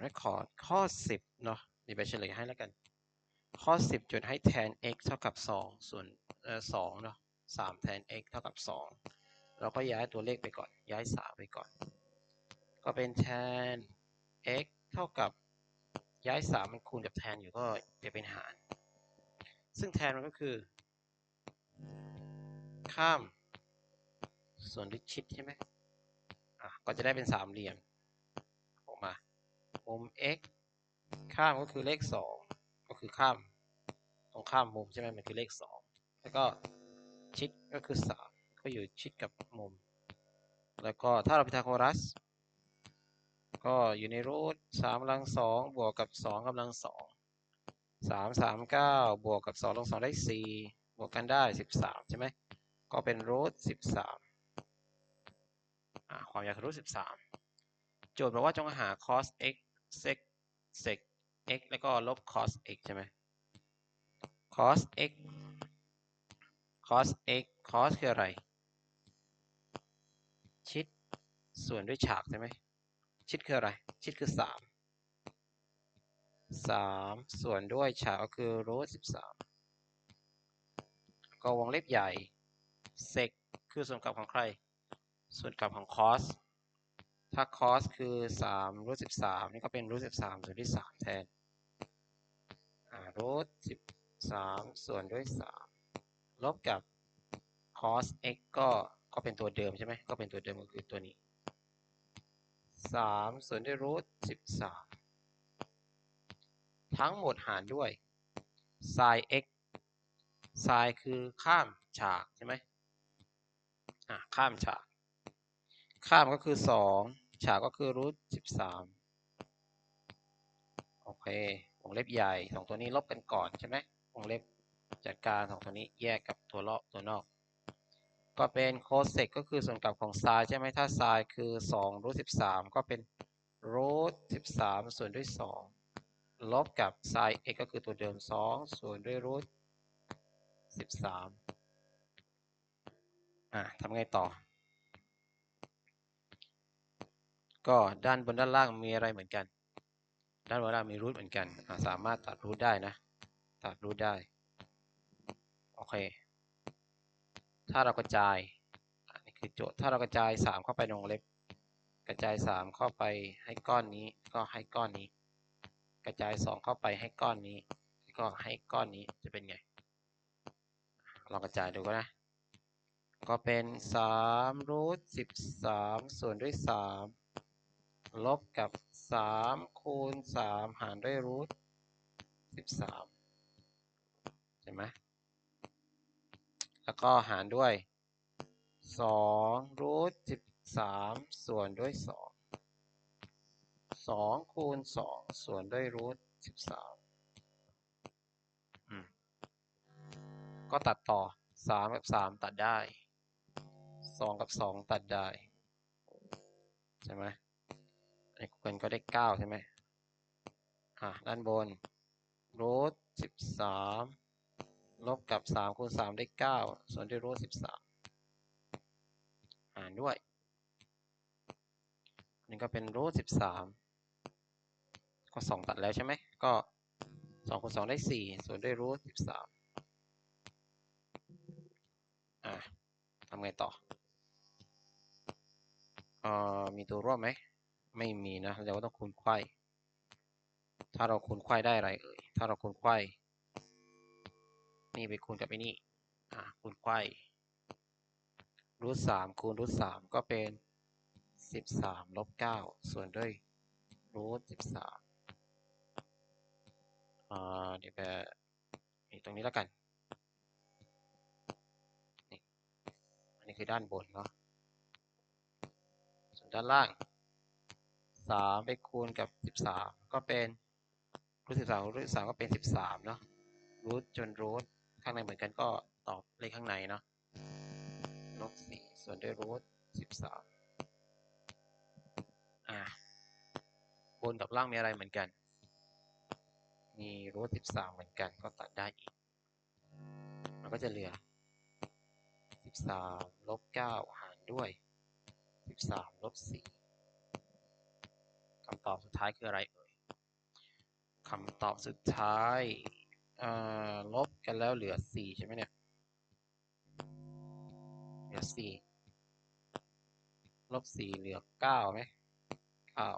เรคคอร์ดข้อ 10 เนาะเดี๋ยวไปเฉลยให้แล้วกัน ข้อ 10 จุดให้แทน x เท่ากับ 2 ส่วนเอ่อ2เนาะ3แทน x เท่ากับ 2 เราก็ย้ายตัวเลขไปก่อน ย้าย 3 ไปก่อน ก็เป็นแทน x เท่ากับย้าย 3 มันคูณกับแทนอยู่ก็จะเป็นหาร ซึ่งแทนมันก็คือ ข้าม ส่วนด้วยชิดใช่ไหมอะก็จะได้เป็นสามเหลี่ยม มุม x ข้ามก็คือเลข 2 ก็คือข้ามตรงข้ามมุมใช่ไหมมันคือเลข 2 แล้วก็ชิดก็คือ 3 ก็อยู่ชิดกับมุม แล้วก็ถ้าเราพิทาโกรัส ก็อยู่ในรูท3กำลัง2บวกกับ 2กำลัง2 3 3 9 บวกกับ 2 ลง 2 ได้ 4 บวกกันได้ 13 ใช่ไหมก็เป็นรูท13อ่าความยาวคือรูท13 โจทย์บอกว่าจงหา cos x sec sec x แล้วก็ลบ cos x ใช่ไหม cos x cos x cos คืออะไร ชิดส่วนด้วยฉากใช่ไหม ชิดคืออะไร ชิดคือ 3 3 ส่วนด้วยฉากก็คือรูท13ก็วงเล็บใหญ่ sec คือส่วนกลับของใคร ส่วนกลับของ cos ถ้า cos คือ3รูท13 นี่ก็เป็นรูท13 ส่วนด้วย3แทนรูท13 ส่วนด้วย 3 ลบกับ cos x ก็ก็เป็นตัวเดิมใช่ไหมก็เป็นตัวเดิมก็คือตัวนี้ 3 ส่วนด้วยรูท13 ทั้งหมดหารด้วย sin x sin คือข้ามฉากใช่ไหมข้ามฉาก ข้ามก็คือ2ฉากก็คือรูท13โอเควงเล็บใหญ่สองตัวนี้ลบกันก่อนใช่ไหมวงเล็บจัดการสองตัวนี้แยกกับตัวรอบตัวนอก ก็เป็นโคเซกก็คือส่วนกลับของไซน์ใช่ไหมถ้าไซน์คือ2รูท13 ก็เป็นรูท13 ส่วนด้วย 2 ลบกับไซน์ x ก็คือตัวเดิม 2 ส่วนด้วยรูท13อะทำไงต่อ ก็ด้านบนด้านล่างมีอะไรเหมือนกัน ด้านบนด้านล่างมีรูทเหมือนกัน สามารถตัดรูทได้นะ ตัดรูทได้ โอเค ถ้าเรากระจาย อันนี้คือโจทย์ ถ้าเรากระจาย 3 เข้าไปในวงเล็บ กระจาย 3 เข้าไปให้ก้อนนี้ ก็ให้ก้อนนี้ กระจาย 2 เข้าไปให้ก้อนนี้ ก็ให้ก้อนนี้ จะเป็นไง ลองกระจายดูก็นะก็เป็น3รูท13 ส่วนด้วย 3 ลบกับ3คูณ3หารด้วยรูท13ใช่ไหมแล้วก็หารด้วย2รูท13ส่วนด้วย2 2คูณ2ส่วนด้วยรูท13อืมก็ตัดต่อ3กับ3ตัดได้2กับ2ตัดได้ ใช่ไหม อันนี้คูณก็ได้9ใช่ไหมอะด้านบนรูท13ลบกับ3คูณ3ได้9ส่วนด้วยรูท13หารด้วยนนี้ก็เป็นรูท13ก็2ตัดแล้วใช่ไหมก็2คูณ2ได้4ส่วนด้วยรูท13อะทำไงต่อเอ่อมีตัวร่วมไหม ไม่มีนะเราก็ต้องคูณไขว้ ถ้าเราคูณไขว้ได้อะไรเอ่ย ถ้าเราคูณไขว้ นี่ไปคูณกับไอ้นี่ อะคูณไขว้รูทสามคูณรูทสามก็เป็นสิบสามลบเก้าส่วนด้วยรูทสิบสามอ่าเดี๋ยวไปนี่ตรงนี้แล้วกัน นี่ อันนี้คือด้านบนเนาะส่วนด้านล่าง สามไปคูณกับสิบสามก็เป็นรูทสิบสามรูทสิบสามก็เป็นสิบสามเนาะรูทจนรูทข้างในเหมือนกันก็ตอบเลขข้างในเนาะลบสี่ส่วนด้วยรูทสิบสามอ่าบนกับล่างมีอะไรเหมือนกัน มีรูทสิบสามเหมือนกันก็ตัดได้อีก มันก็จะเหลือสิบสามลบเก้าหารด้วยสิบสามลบสี่ คำตอบสุดท้ายคืออะไรเอ่ยคำตอบสุดท้ายลบกันแล้วเหลือสี่ใช่ไหมเนี่ย เหลือสี่ลบสี่เหลือเก้าไหมเก้า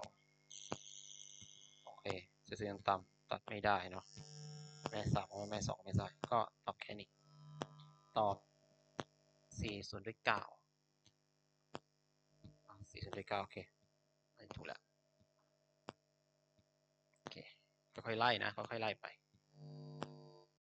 โอเคจะเสียงต่ำตัดไม่ได้เนาะแม่สามแม่สองไม่ได้ก็ตอบแค่นี้ ตอบสี่ส่วนด้วยเก้าสี่ส่วนด้วยเก้าโอเคถูกแล้วโอเค ค่อยๆไล่นะค่อยๆไล่ไป